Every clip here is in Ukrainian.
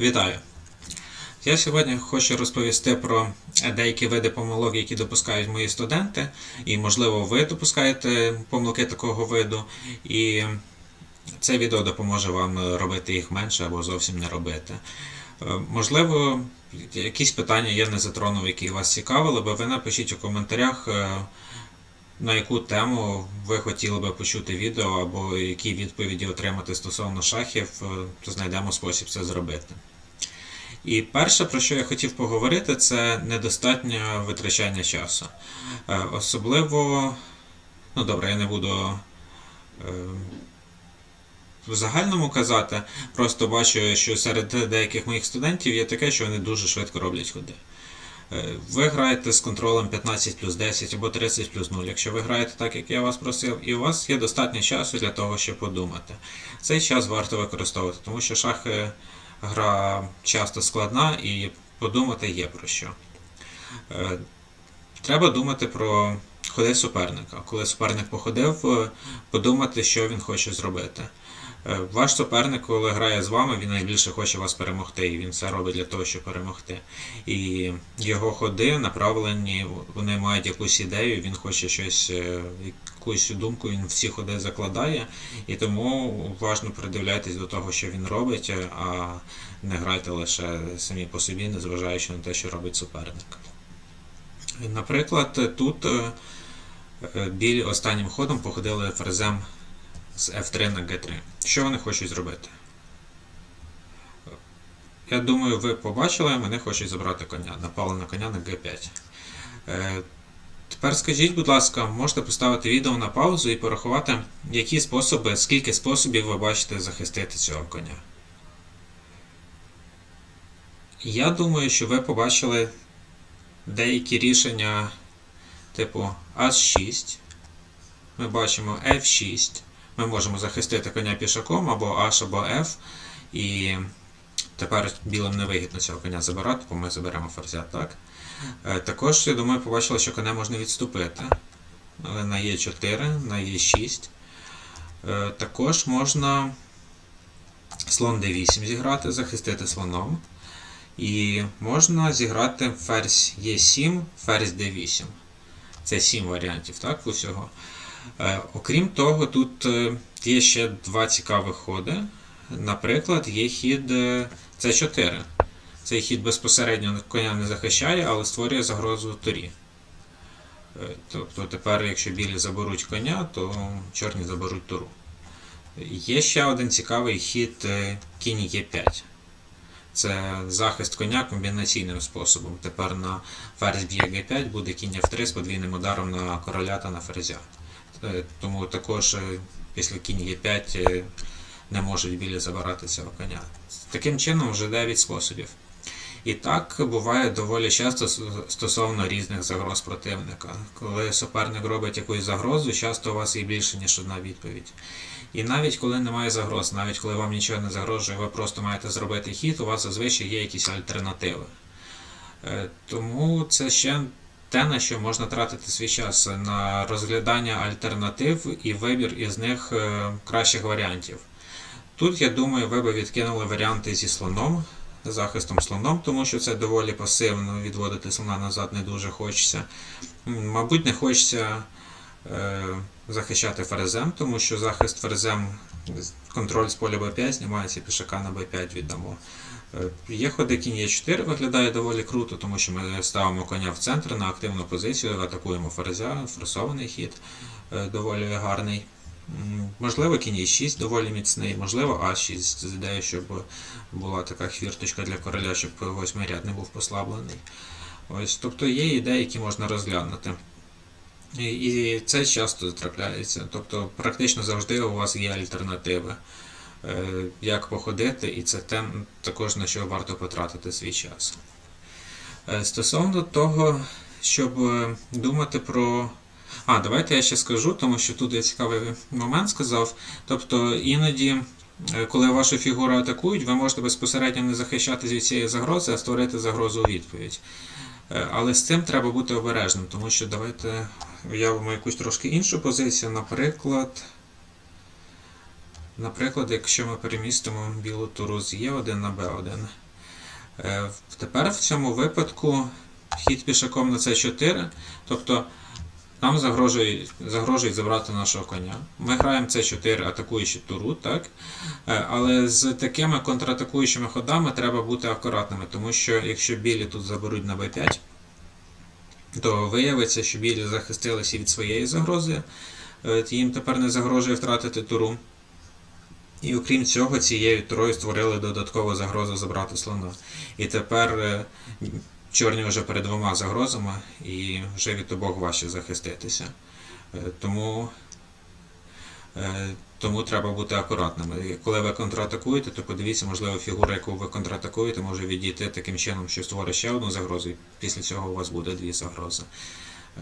Вітаю! Я сьогодні хочу розповісти про деякі види помилок, які допускають мої студенти, і, можливо, ви допускаєте помилки такого виду, і це відео допоможе вам робити їх менше або зовсім не робити. Е, Можливо, якісь питання я не затронув, які вас цікавили, бо ви напишіть у коментарях, е, на яку тему ви хотіли би почути відео, або які відповіді отримати стосовно шахів, е, то знайдемо спосіб це зробити. І перше, про що я хотів поговорити, це недостатнє витрачання часу. Е, Особливо, ну добре, я не буду е, в загальному казати, просто бачу, що серед деяких моїх студентів є таке, що вони дуже швидко роблять ходи. Е, Ви граєте з контролем 15 плюс 10 або 30 плюс 0, якщо ви граєте так, як я вас просив, і у вас є достатньо часу для того, щоб подумати. Цей час варто використовувати, тому що шахи гра часто складна і подумати є про що. Е, Треба думати про ходи суперника. Коли суперник походив, е, подумати, що він хоче зробити. Е, Ваш суперник, коли грає з вами, він найбільше хоче вас перемогти, і він все робить для того, щоб перемогти. І його ходи направлені, вони мають якусь ідею, він хоче щось, е, якусь думку, він всі ходи закладає, і тому уважно придивляйтесь до того, що він робить, а не грайте лише самі по собі, незважаючи на те, що робить суперник. Наприклад, тут білі останнім ходом походили ферзем з F3 на G3. Що вони хочуть зробити? Я думаю, ви побачили, мене хочуть забрати коня. Напали на коня на G5. Е, Тепер скажіть, будь ласка, можете поставити відео на паузу і порахувати, які способи, скільки способів ви бачите захистити цього коня. Я думаю, що ви побачили деякі рішення типу H6. Ми бачимо F6. Ми можемо захистити коня пішаком або H, або F. І тепер білим не вигідно цього коня забирати, бо ми заберемо ферзя, так? Е, Також, я думаю, побачили, що коня можна відступити. Але на Е4, на Е6. Е, Також можна слон D8 зіграти, захистити слоном. І можна зіграти ферзь Е7, ферзь Д8. Це 7 варіантів, так, усього. Е, окрім того, тут е, є ще два цікаві ходи. Наприклад, є хід е, С4. Цей хід безпосередньо коня не захищає, але створює загрозу турі. Тобто тепер, якщо білі заберуть коня, то чорні заберуть туру. Є ще один цікавий хід кінь Е5. Це захист коня комбінаційним способом. Тепер на ферзь б'є Г5 буде кінь F3 з подвійним ударом на короля та на ферзя. Е, Тому також е, після кінь Е5 е, не можуть білі забирати цього коня. Таким чином вже 9 способів. І так буває доволі часто стосовно різних загроз противника. Коли суперник робить якусь загрозу, часто у вас є більше, ніж одна відповідь. І навіть коли немає загроз, навіть коли вам нічого не загрожує, ви просто маєте зробити хід, у вас зазвичай є якісь альтернативи. Е, Тому це ще те, на що можна тратити свій час на розглядання альтернатив і вибір із них е, кращих варіантів. Тут, я думаю, ви би відкинули варіанти зі слоном, захистом слоном, тому що це доволі пасивно, відводити слона назад не дуже хочеться. Мабуть, не хочеться е, захищати ферзем, тому що захист ферзем, контроль з поля b5 знімається пішака на b5 віддамо. Е, Є ходи кінь Е4 виглядає доволі круто, тому що ми ставимо коня в центр на активну позицію, атакуємо ферзя, форсований хід е, доволі гарний. Можливо, кінь Е6 доволі міцний, можливо, А6 з ідеєю, щоб була така хвірточка для короля, щоб восьмий ряд не був послаблений. Ось, тобто є ідеї, які можна розглянути. І, це часто трапляється. Тобто, практично завжди у вас є альтернативи, е, як походити, і це те, також на що варто потратити свій час. Е, Стосовно того, щоб е, думати про. А, давайте я ще скажу, тому що тут я цікавий момент сказав. Тобто іноді, е, коли вашу фігуру атакують, ви можете безпосередньо не захищатись від цієї загрози, а створити загрозу у відповідь. Е, Але з цим треба бути обережним, тому що давайте уявимо якусь трошки іншу позицію. Наприклад, наприклад, якщо ми перемістимо білу туру з Е1 на Б1. Е, Тепер в цьому випадку хід пішаком на С4, тобто нам загрожує, загрожують забрати нашого коня. Ми граємо С4, атакуючи туру, так? Е, Але з такими контратакуючими ходами треба бути акуратними, тому що якщо білі тут заберуть на Б5, то виявиться, що білі захистилися від своєї загрози, е, їм тепер не загрожує втратити туру. І окрім цього, цією турою створили додаткову загрозу забрати слона. І тепер е, чорні вже перед двома загрозами, і вже від обох важче захиститися. Е, Тому, е, тому треба бути акуратними. Коли ви контратакуєте, то подивіться, можливо, фігура, яку ви контратакуєте, може відійти таким чином, що створить ще одну загрозу, і після цього у вас буде дві загрози.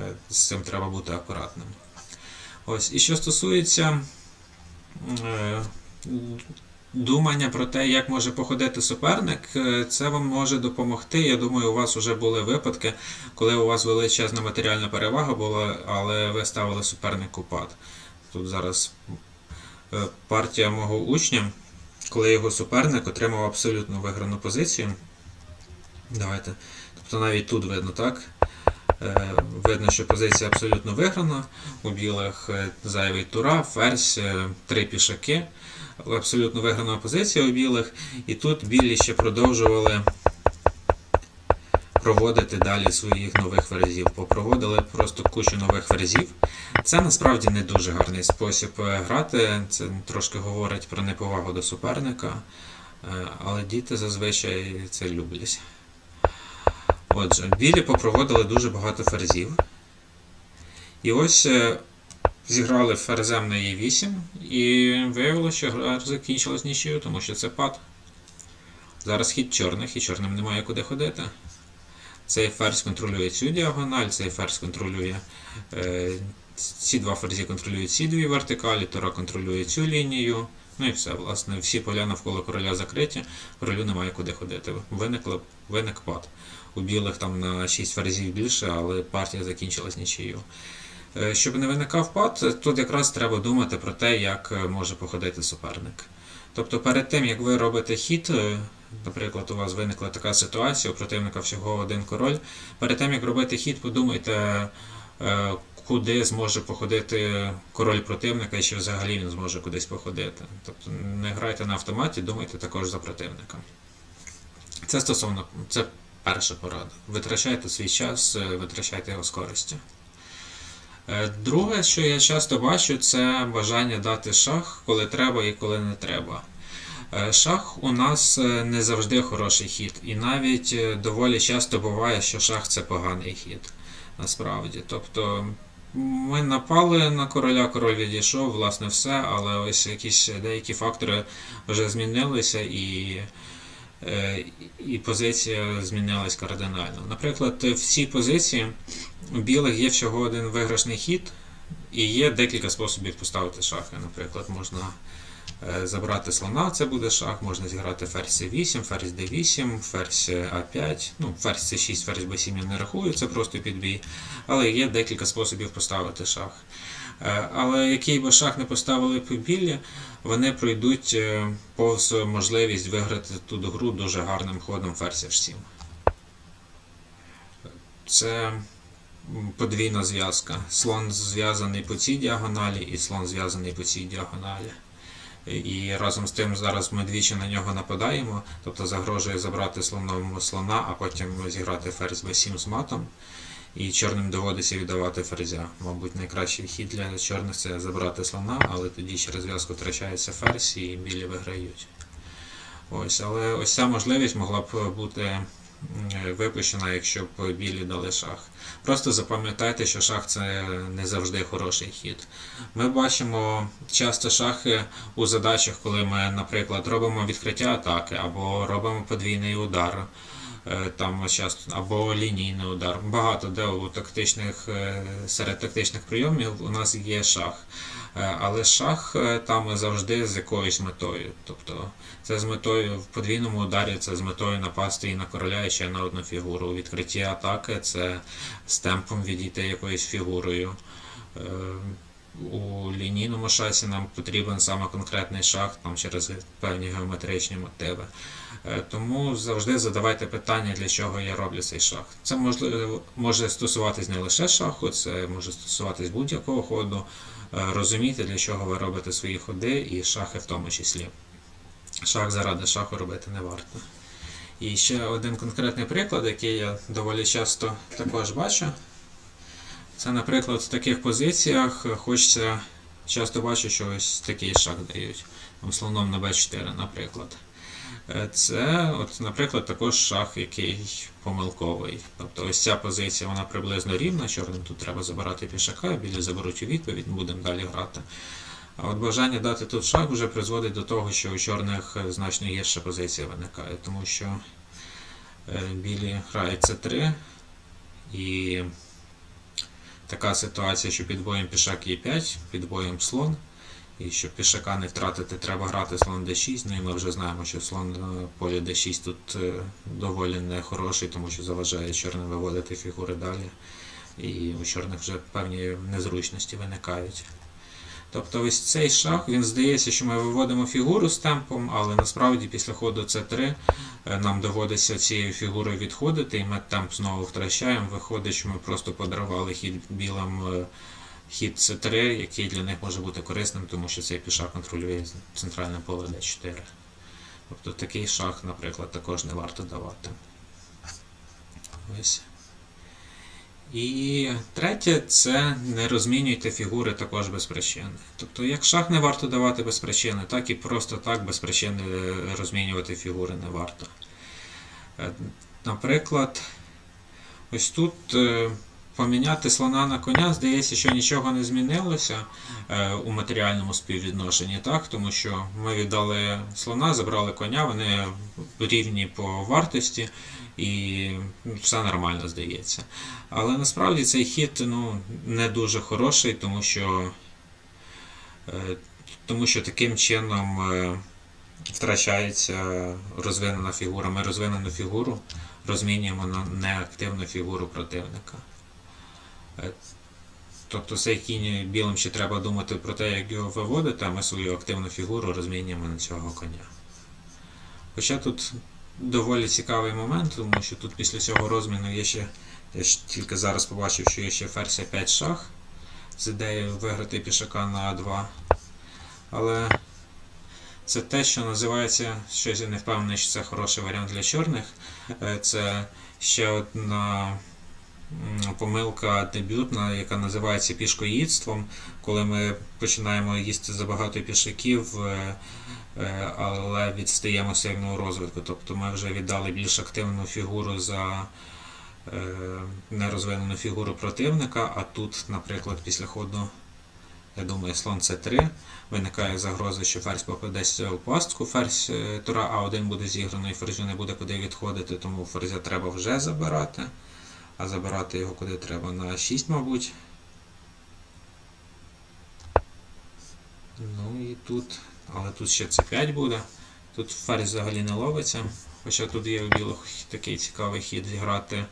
Е, З цим треба бути акуратним. Ось, і що стосується думання про те, як може походити суперник, е, це вам може допомогти. Я думаю, у вас вже були випадки, коли у вас величезна матеріальна перевага була, але ви ставили супернику пад. Тут зараз е, партія мого учня, коли його суперник отримав абсолютно виграну позицію. Давайте. Тобто навіть тут видно, так? Е, Видно, що позиція абсолютно виграна. У білих зайвий тура, ферзь, три пішаки. Абсолютно виграна позиція у білих. І тут білі ще продовжували проводити далі своїх нових ферзів. Попроводили просто кучу нових ферзів. Це насправді не дуже гарний спосіб е, грати. Це трошки говорить про неповагу до суперника. Е, Але діти зазвичай це люблять. Отже, білі попроводили дуже багато ферзів. І ось е, зіграли ферзем на Е8, і виявилося, що гра закінчилась нічию, тому що це пад. Зараз хід чорних, і чорним немає куди ходити. Цей ферзь контролює цю діагональ, цей ферзь контролює. Е, ці два ферзі контролюють ці дві вертикалі, Тора контролює цю лінію. Ну і все, власне, всі поля навколо короля закриті, королю немає куди ходити. Виникла, виник пад. У білих там на 6 ферзів більше, але партія закінчилась нічиєю. Е, Щоб не виникав пад, тут якраз треба думати про те, як е, може походити суперник. Тобто перед тим, як ви робите хід, е, наприклад, у вас виникла така ситуація, у противника всього один король. Перед тим, як робити хід, подумайте, куди зможе походити король противника і чи взагалі він зможе кудись походити. Тобто не грайте на автоматі, думайте також за противника. Це стосовно, це перша порада. Витрачайте свій час, витрачайте його з користю. Е, Друге, що я часто бачу, це бажання дати шах, коли треба і коли не треба. Е, Шах у нас е, не завжди хороший хід, і навіть доволі часто буває, що шах це поганий хід. Насправді. Тобто ми напали на короля, король відійшов, власне, все, але ось якісь деякі фактори вже змінилися і, і позиція змінилась кардинально. Наприклад, в цій позиції у білих є всього один виграшний хід, і є декілька способів поставити шахи. Наприклад, можна е, забрати слона, це буде шах, можна зіграти ферзь c8, ферзь d8, ферзь a5, ну, ферзь c6, ферзь b7 я не рахую, це просто підбій. Але є декілька способів поставити шах. Е, Але який би шах не поставили по білі, вони пройдуть е, повз можливість виграти ту гру дуже гарним ходом ферзь h7. Це подвійна зв'язка. Слон зв'язаний по цій діагоналі і слон зв'язаний по цій діагоналі. І разом з тим зараз ми двічі на нього нападаємо, тобто загрожує забрати слоном слона, а потім зіграти ферзь b7 з матом. І чорним доводиться віддавати ферзя. Мабуть, найкращий хід для чорних це забрати слона, але тоді через зв'язку втрачається ферзь і білі виграють. Ось, але ось ця можливість могла б бути випущена, якщо б білі дали шах. Просто запам'ятайте, що шах це не завжди хороший хід. Ми бачимо часто шахи у задачах, коли ми, наприклад, робимо відкриття атаки або робимо подвійний удар. Е, Там часто або лінійний удар. Багато де у тактичних е, серед тактичних прийомів у нас є шах. Е, Але шах там завжди з якоюсь метою. Тобто це з метою в подвійному ударі, це з метою напасти і на короля, і ще на одну фігуру. У відкритті атаки це з темпом відійти якоюсь фігурою. У лінійному шасі нам потрібен саме конкретний шах там, через певні геометричні мотиви. Е, Тому завжди задавайте питання, для чого я роблю цей шах. Це можливо може стосуватись не лише шаху, це може стосуватись будь-якого ходу. Е, Розумійте, для чого ви робите свої ходи, і шахи в тому числі. Шах заради шаху робити не варто. І ще один конкретний приклад, який я доволі часто також бачу. Це, наприклад, в таких позиціях хочеться часто бачу, що ось такий шаг дають. Слоном на b4, наприклад. Е, Це, от, наприклад, також шах, який помилковий. Тобто ось ця позиція вона приблизно рівна. Чорним тут треба забирати пішака, білі заберуть у відповідь, будемо далі грати. А от бажання дати тут шаг вже призводить до того, що у чорних е, значно гірша позиція виникає, тому що е, білі грають c3 і така ситуація, що під боєм пішак Е5, під боєм слон. І щоб пішака не втратити, треба грати слон d6. Ну і ми вже знаємо, що слон на полі d6 тут е, доволі нехороший, тому що заважає чорним виводити фігури далі. І у чорних вже певні незручності виникають. Тобто ось цей шах, він здається, що ми виводимо фігуру з темпом, але насправді після ходу c3 е, нам доводиться цією фігурою відходити, і ми темп знову втрачаємо. Виходить, що ми просто подарували хід білим е, хід c3, який для них може бути корисним, тому що цей пішак контролює центральне поле d4. Тобто такий шах, наприклад, також не варто давати. Ось. І третє це не розмінюйте фігури також без причини. Тобто, як шах не варто давати без причини, так і просто так без причини розмінювати фігури не варто. Е, Наприклад, ось тут е, поміняти слона на коня, здається, що нічого не змінилося е, у матеріальному співвідношенні, так? тому що ми віддали слона, забрали коня, вони рівні по вартості і все нормально здається. Але насправді цей хід ну, не дуже хороший, тому що, е, тому що таким чином е, втрачається розвинена фігура. Ми розвинену фігуру розмінюємо на неактивну фігуру противника. Е, Тобто цей кінь білим ще треба думати про те, як його виводити, а ми свою активну фігуру розмінюємо на цього коня. Хоча тут доволі цікавий момент, тому що тут після цього розміну є ще, я ж тільки зараз побачив, що є ще ферзь 5 шах з ідеєю виграти пішака на А2. Але це те, що називається, щось я не впевнений, що це хороший варіант для чорних. Е, Це ще одна помилка дебютна, яка називається пішкоїдством, коли ми починаємо їсти забагато пішаків, е, е, але відстаємо сильно у розвитку. Тобто ми вже віддали більш активну фігуру за е, нерозвинену фігуру противника, а тут, наприклад, після ходу, я думаю, слон С3 виникає загроза, що ферзь попадеться у пастку, ферзь тура А1 буде зіграно і ферзю не буде куди відходити, тому ферзя треба вже забирати. А забирати його куди треба? На 6, мабуть. Ну і тут, але тут ще С5 буде. Тут ферзь взагалі не ловиться. Хоча тут є у білих такий цікавий хід зіграти,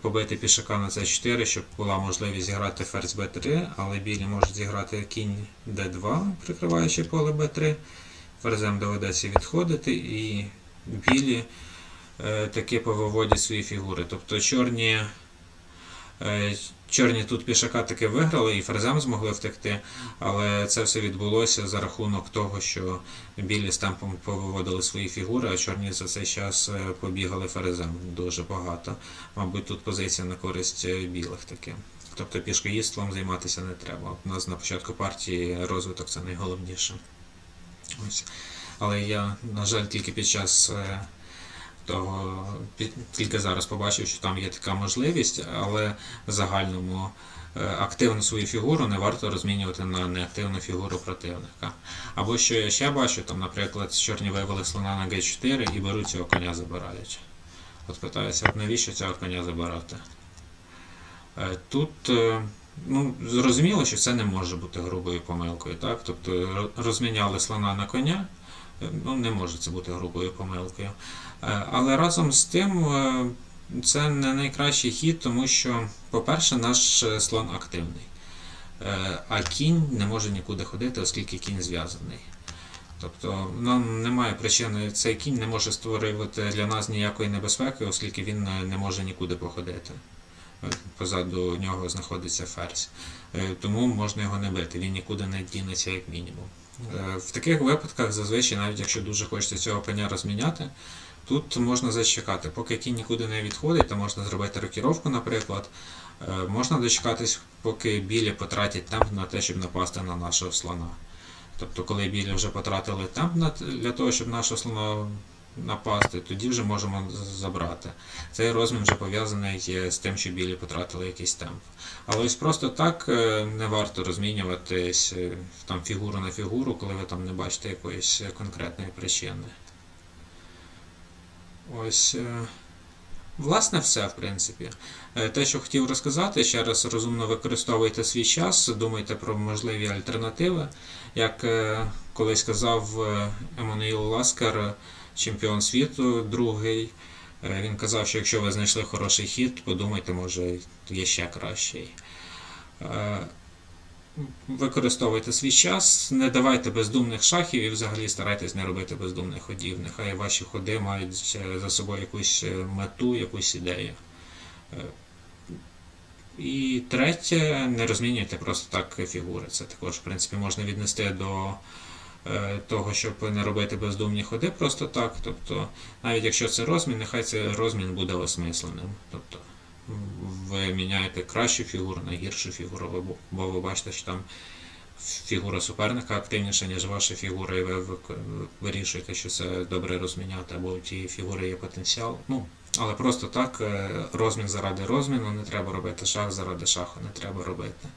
побити пішака на С4, щоб була можливість зіграти ферзь Б3, але білі можуть зіграти кінь Д2, прикриваючи поле Б3. Ферзем доведеться відходити, і білі е, таки повиводять свої фігури. Тобто чорні, е, чорні тут пішака таки виграли і ферзем змогли втекти, але це все відбулося за рахунок того, що білі з повиводили свої фігури, а чорні за цей час е, побігали ферзем дуже багато. Мабуть, тут позиція на користь білих таки. Тобто пішкоїдством займатися не треба. У нас на початку партії розвиток це найголовніше. Ось. Але я, на жаль, тільки під час того, під- тільки зараз побачив, що там є така можливість, але в загальному е, активну свою фігуру не варто розмінювати на неактивну фігуру противника. Або що я ще бачу, там, наприклад, чорні вивели слона на Г4 і беруть цього коня забирають. От питаюся, от навіщо цього коня забирати? Е, Тут е, ну, зрозуміло, що це не може бути грубою помилкою. Так? Тобто розміняли слона на коня, ну, не може це бути грубою помилкою. Е, Але разом з тим е, це не найкращий хід, тому що, по-перше, наш е, слон активний. Е, А кінь не може нікуди ходити, оскільки кінь зв'язаний. Тобто нам немає причини, цей кінь не може створювати для нас ніякої небезпеки, оскільки він е, не може нікуди походити. Позаду нього знаходиться ферзь. Тому можна його не бити, він нікуди не дінеться як мінімум. Е, В таких випадках, зазвичай, навіть якщо дуже хочеться цього коня розміняти, тут можна зачекати. Поки кінь нікуди не відходить, то можна зробити рокіровку, наприклад. Е, Можна дочекатись, поки білі потратять темп на те, щоб напасти на нашого слона. Тобто, коли білі вже потратили темп для того, щоб нашого слона напасти, тоді вже можемо забрати. Цей розмін вже пов'язаний з тим, що білі потратили якийсь темп. Але ось просто так е, не варто розмінюватись е, там, фігуру на фігуру, коли ви там не бачите якоїсь конкретної причини. Ось. е, Власне, все, в принципі. Те, що хотів розказати, ще раз розумно використовуйте свій час, думайте про можливі альтернативи. Як колись казав Еммануїл Ласкар, чемпіон світу, другий, е, він казав, що якщо ви знайшли хороший хід, подумайте, може є ще кращий. Е, Використовуйте свій час, не давайте бездумних шахів і взагалі старайтесь не робити бездумних ходів. Нехай ваші ходи мають е, за собою якусь мету, якусь ідею. І третє, не розмінюйте просто так фігури. Це також, в принципі, можна віднести до того, щоб не робити бездумні ходи просто так. Тобто, навіть якщо це розмін, нехай цей розмін буде осмисленим. Тобто, ви міняєте кращу фігуру на гіршу фігуру, бо- бо ви бачите, що там фігура суперника активніша, ніж ваша фігура, і ви вирішуєте, що це добре розміняти, або у тієї фігури є потенціал. Ну, але просто так, е, розмін заради розміну не треба робити, шах заради шаху не треба робити.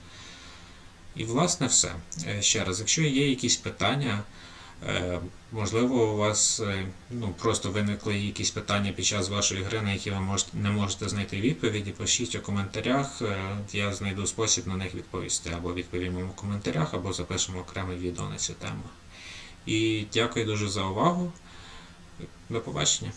І власне все. Е, Ще раз, якщо є якісь питання, е, можливо, у вас е, ну, просто виникли якісь питання під час вашої гри, на які ви можете, не можете знайти відповіді, пишіть у коментарях, я знайду спосіб на них відповісти, або відповімо у коментарях, або запишемо окреме відео на цю тему. І дякую дуже за увагу. До побачення.